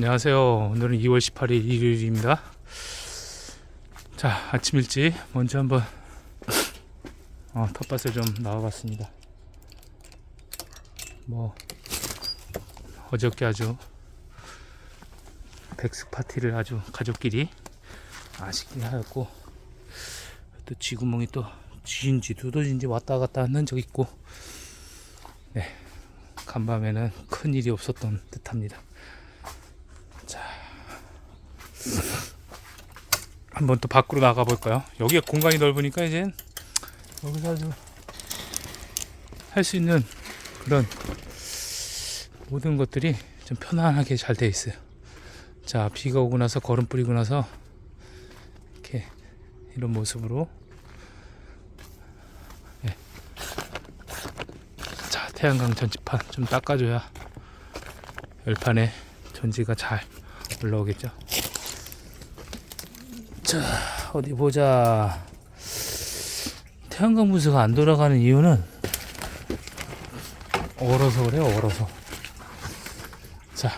안녕하세요. 오늘은 2월 18일 일요일입니다. 자, 아침 일찍 먼저 한번 어, 텃밭을 좀 나와봤습니다. 뭐 어저께 아주 백숙 파티를 아주 가족끼리 맛있게 하였고 또 쥐구멍이 또 쥐인지 두더지인지 왔다 갔다 하는 적 있고 네 간밤에는 큰 일이 없었던 듯합니다. 자 한번 또 밖으로 나가 볼까요? 여기가 공간이 넓으니까 이제 여기서 아주 할 수 있는 그런 모든 것들이 좀 편안하게 잘 돼 있어요. 자 비가 오고 나서 걸음 뿌리고 나서 이렇게 이런 모습으로 예. 자 태양광 전지판 좀 닦아줘야 열판에 전지가 잘 올라오겠죠. 자 어디 보자. 태양광 분수가 안 돌아가는 이유는 얼어서 그래요. 얼어서. 자,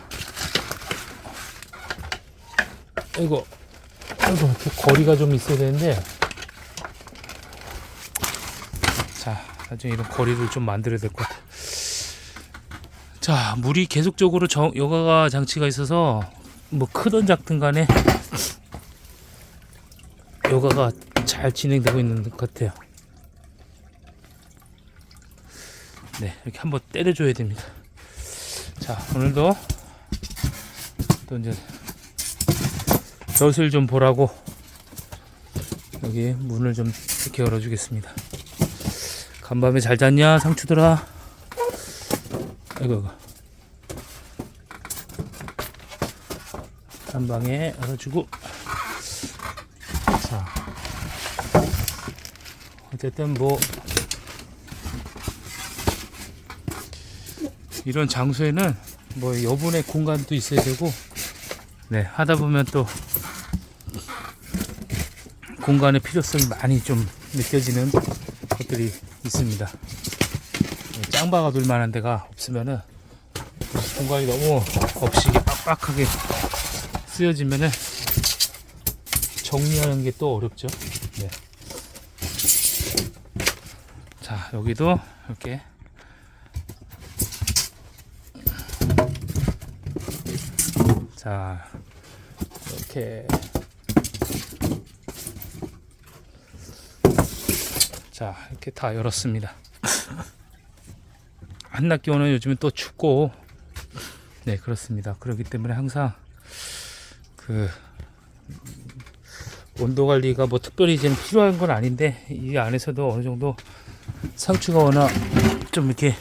이거 아이고 이렇게 거리가 좀 있어야 되는데 자 나중에 이런 거리를 좀 만들어야 될 것 같아 자 물이 계속적으로 정, 여가가 장치가 있어서 뭐 크든 작든 간에 여가가 잘 진행되고 있는 것 같아요 네 이렇게 한번 때려줘야 됩니다 자 오늘도 또 이제 젖을 좀 보라고 여기 문을 좀 이렇게 열어주겠습니다. 간밤에 잘 잤냐 상추들아? 아이고 아이고. 한 방에 열어주고 자 어쨌든 뭐 이런 장소에는 뭐 여분의 공간도 있어야 되고 네 하다 보면 또 공간의 필요성이 많이 좀 느껴지는 것들이 있습니다. 네, 짱바가 둘 만한 데가 없으면은 공간이 너무 없이 빡빡하게 쓰여지면은 정리하는 게 또 어렵죠. 네. 자 여기도 이렇게. 자 이렇게. 자 이렇게 다 열었습니다. 한낮 기온은 요즘은 또 춥고. 네 그렇습니다. 그렇기 때문에 항상 그 온도 관리가 뭐 특별히 이제는 필요한 건 아닌데 이 안에서도 어느 정도 상추가 워낙 좀 이렇게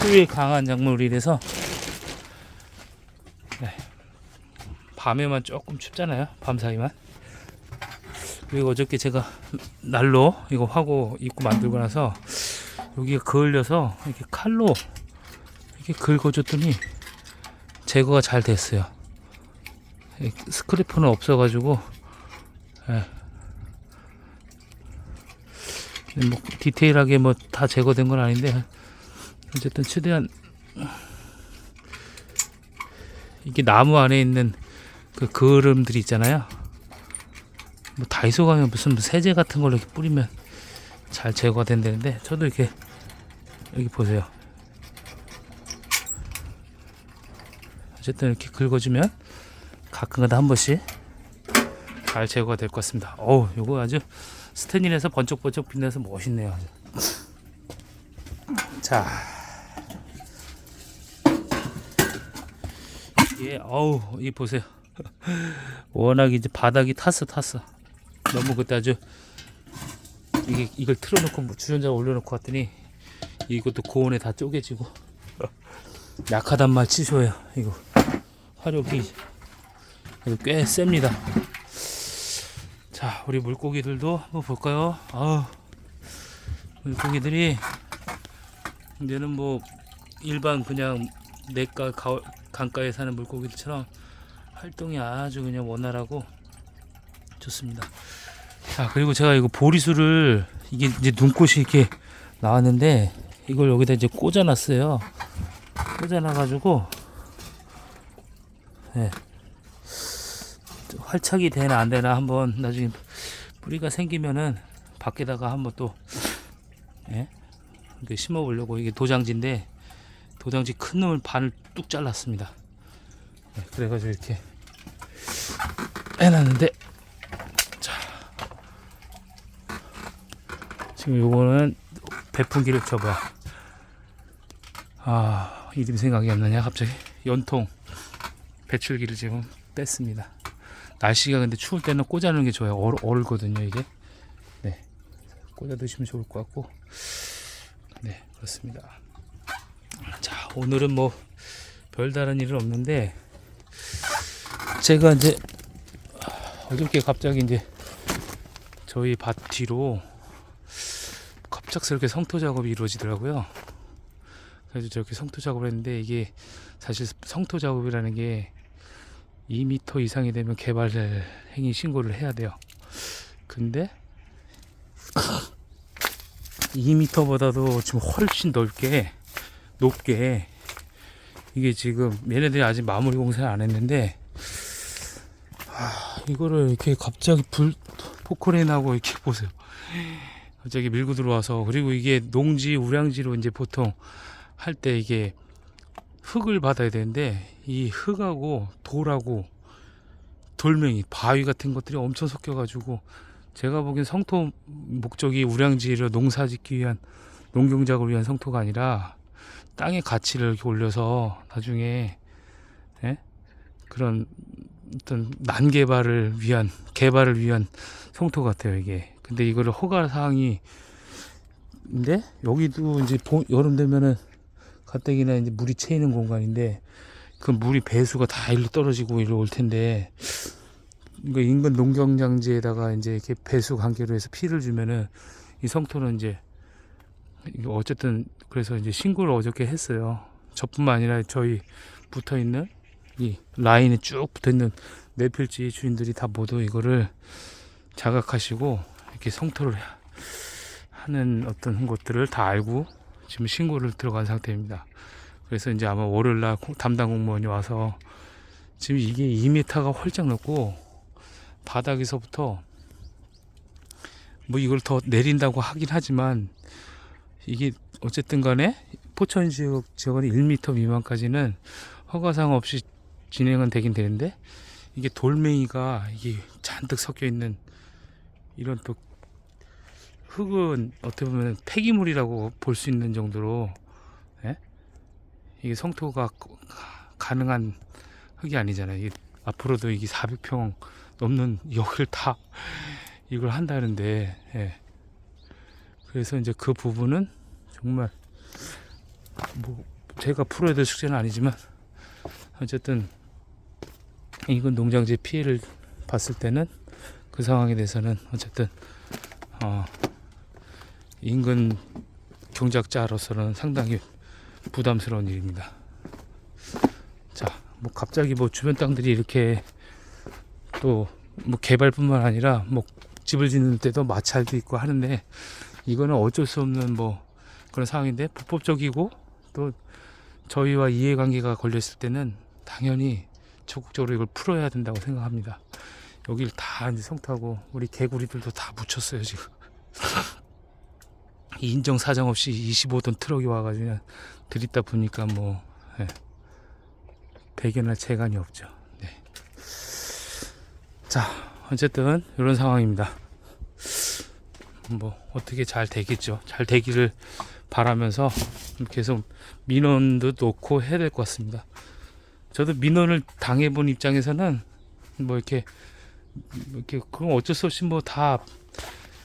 추위에 강한 작물이라서 네. 밤에만 조금 춥잖아요 밤 사이만 그리고 어저께 제가 날로 이거 화고 입고 만들고 나서 여기가 그을려서 이렇게 칼로 이렇게 긁어줬더니 제거가 잘 됐어요. 이 스크래퍼는 없어가지고 예. 뭐 디테일하게 뭐 다 제거된 건 아닌데 어쨌든 최대한 이게 나무 안에 있는 그 그을음들이 있잖아요. 뭐 다이소 가면 무슨 뭐 세제 같은 걸로 이렇게 뿌리면 잘 제거가 된다는데 저도 이렇게 여기 보세요. 어쨌든 이렇게 긁어주면 가끔가다 한 번씩 잘 제거가 될 것 같습니다. 어우, 요거 아주 스테인에서 번쩍번쩍 빛나서 멋있네요. 자, 예, 어우, 이 보세요. 워낙 이제 바닥이 탔어, 탔어. 너무 그때 아주 이게 이걸 틀어놓고 뭐 주전자 올려놓고 왔더니 이것도 고온에 다 쪼개지고 약하단 말 취소해요. 이거 화력이 이거 꽤 셉니다. 자, 우리 물고기들도 한번 볼까요? 아, 물고기들이 이제는 뭐 일반 그냥 냇가 가, 강가에 사는 물고기들처럼 활동이 아주 그냥 원활하고 좋습니다. 자 그리고 제가 이거 보리수를 이게 이제 눈꽃이 이렇게 나왔는데 이걸 여기다 이제 꽂아놨어요. 꽂아놔가지고 예. 활착이 되나 안 되나 한번 나중에 뿌리가 생기면은 밖에다가 한번 또 예? 심어 보려고 이게 도장지인데 도장지 큰 놈을 반을 뚝 잘랐습니다. 예, 그래가지고 이렇게 해놨는데 자 지금 요거는 배풍기를 쳐봐. 아 이름 생각이 안 나냐 갑자기 연통 배출기를 지금 뺐습니다. 날씨가 근데 추울 때는 꽂아놓는 게 좋아요. 얼, 얼거든요 이게. 네 꽂아 두시면 좋을 것 같고 네 그렇습니다. 자 오늘은 뭐 별다른 일은 없는데 제가 이제 어저께 갑자기 이제 저희 밭 뒤로 갑작스럽게 성토 작업이 이루어지더라고요. 그래서 저렇게 성토 작업을 했는데 이게 사실 성토 작업이라는 게 2m 이상이 되면 개발 행위 신고를 해야 돼요. 근데 2m보다도 지금 훨씬 넓게 높게 이게 지금 얘네들이 아직 마무리 공사를 안 했는데 아, 이거를 이렇게 갑자기 불 포크레인 하고 이렇게 보세요. 갑자기 밀고 들어와서 그리고 이게 농지 우량지로 이제 보통 할 때 이게 흙을 받아야 되는데 이 흙하고 돌하고 돌멩이 바위 같은 것들이 엄청 섞여 가지고 제가 보기엔 성토 목적이 우량지로 농사 짓기 위한 농경작을 위한 성토가 아니라 땅의 가치를 이렇게 올려서 나중에 예? 그런 어떤 난개발을 위한 개발을 위한 성토 같아요 이게 근데 이거를 허가 사항이 근데 여기도 이제 봄, 여름 되면은 가뜩이나 이제 물이 채이는 공간인데 그 물이 배수가 다 일로 떨어지고 일로 올 텐데 이거 인근 농경장지에다가 이제 이렇게 배수 관계로 해서 피를 주면은 이 성토는 이제 어쨌든 그래서 이제 신고를 어저께 했어요. 저뿐만 아니라 저희 붙어 있는 이 라인에 쭉 붙어 있는 내필지 주인들이 다 모두 이거를 자각하시고 이렇게 성토를 하는 어떤 것들을 다 알고 지금 신고를 들어간 상태입니다. 그래서 이제 아마 월요일 날 공- 담당 공무원이 와서 지금 이게 2m가 홀짝 넘고 바닥에서부터 뭐 이걸 더 내린다고 하긴 하지만 이게 어쨌든 간에 포천 지역 지역은 1m 미만까지는 허가상 없이 진행은 되긴 되는데 이게 돌멩이가 이게 잔뜩 섞여 있는 이런 또 흙은 어떻게 보면 폐기물이라고 볼 수 있는 정도로 예? 이게 성토가 가능한 흙이 아니잖아요. 앞으로도 이게 400평 넘는 여기를 다 이걸 한다는데 예. 그래서 이제 그 부분은 정말 뭐 제가 풀어야 될 숙제는 아니지만 어쨌든 이건 농장지 피해를 봤을 때는 그 상황에 대해서는 어쨌든 어 인근 경작자로서는 상당히 부담스러운 일입니다. 자, 뭐 갑자기 뭐 주변 땅들이 이렇게 또 뭐 개발뿐만 아니라 뭐 집을 짓는 때도 마찰도 있고 하는데 이거는 어쩔 수 없는 뭐 그런 상황인데 불법적이고 또 저희와 이해관계가 걸렸을 때는 당연히 적극적으로 이걸 풀어야 된다고 생각합니다. 여기를 다 이제 성타고 우리 개구리들도 다 묻혔어요 지금. 인정 사정 없이 25톤 트럭이 와가지고 들이다 보니까 뭐 예. 배견할 재간이 없죠. 네. 자 어쨌든 이런 상황입니다. 뭐 어떻게 잘 되겠죠. 잘 되기를 바라면서 계속 민원도 놓고 해야 될 것 같습니다. 저도 민원을 당해본 입장에서는 뭐 이렇게 뭐 이렇게 그건 어쩔 수 없이 뭐 다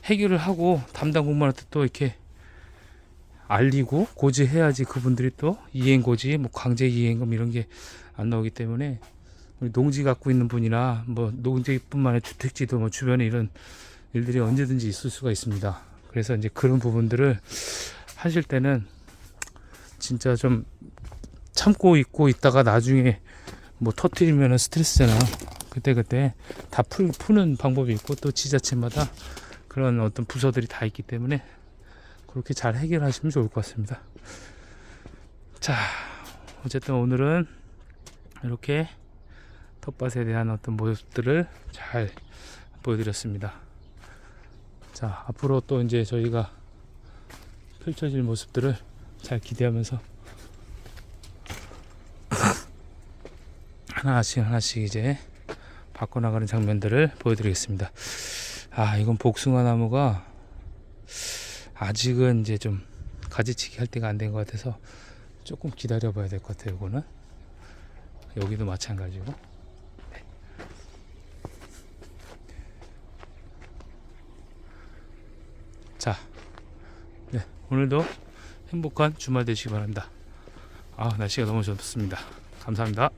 해결을 하고 담당 공무원한테 또 이렇게 알리고 고지해야지 그분들이 또 이행 고지, 뭐 강제 이행금 이런 게 안 나오기 때문에 우리 농지 갖고 있는 분이나 뭐 농지뿐만 아니라 주택지도 뭐 주변에 이런 일들이 언제든지 있을 수가 있습니다. 그래서 이제 그런 부분들을 하실 때는 진짜 좀 참고 있고 있다가 나중에 뭐 터트리면 스트레스잖아. 그때 그때 다 풀, 푸는 방법이 있고 또 지자체마다 그런 어떤 부서들이 다 있기 때문에 그렇게 잘 해결하시면 좋을 것 같습니다. 자, 어쨌든 오늘은 이렇게 텃밭에 대한 어떤 모습들을 잘 보여드렸습니다. 자, 앞으로 또 이제 저희가 펼쳐질 모습들을 잘 기대하면서 하나씩 하나씩 이제 바꿔나가는 장면들을 보여드리겠습니다. 아, 이건 복숭아 나무가 아직은 이제 좀 가지치기 할 때가 안 된 것 같아서 조금 기다려 봐야 될 것 같아요, 이거는. 여기도 마찬가지고. 네. 자, 네, 오늘도 행복한 주말 되시기 바랍니다. 아, 날씨가 너무 좋습니다. 감사합니다.